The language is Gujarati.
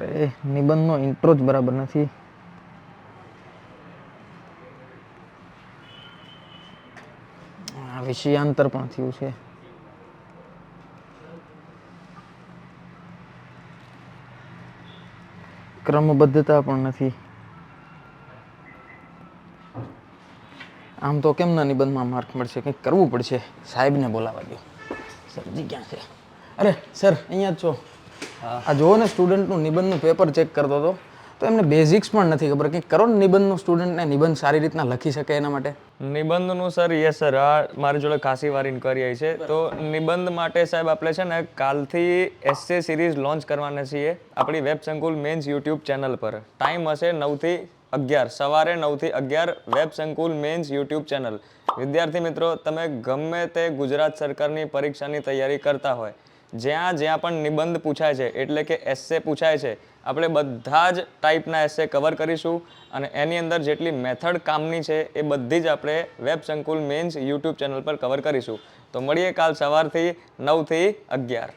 અરે, નિબંધનો ઇન્ટ્રો જ બરાબર નથી. વિષયાંતર પણ થયું છે. ક્રમબદ્ધતા પણ નથી. આમ તો કેમના નિબંધમાં માર્ક મળશે? કંઈક કરવું પડશે. સાહેબને બોલાવા દો સરજી ક્યાં છે? અરે, સર, અહીંયા જ છો. આ જુઓ ને સ્ટુડન્ટનું નિબંધનું પેપર ચેક કરતો હતો. તો એમને બેઝિક્સ પણ નથી ખબર કે કરો ને નિબંધનું સ્ટુડન્ટને નિબંધ સારી રીતના લખી શકે એના માટે? નિબંધનું સર યસ સર આ મારી જોડે ખાસી વાર ઇન્ક્વાયરી આવી છે. તો નિબંધ માટે સાહેબ આપણે છે ને કાલથી એસએ સિરીઝ લોન્ચ કરવાના છીએ આપણી web Sankul mains YouTube channel પર. ટાઈમ હશે નવથી અગિયાર સવારે નવથી અગિયાર web Sankul men's YouTube channel વિદ્યાર્થી મિત્રો તમે ગમે તે ગુજરાત સરકારની પરીક્ષાની તૈયારી કરતા હોય જ્યાં જ્યાં પણ નિબંધ પૂછાય છે, એટલે કે એસે પૂછાય છે, આપણે બધા જ ટાઈપના એસે કવર કરીશું અને એની અંદર જેટલી મેથડ કામની છે, એ બધી જ આપણે web Sankul mains YouTube channel પર કવર કરીશું. તો મળીએ કાલ સવારથી નવથી અગિયાર.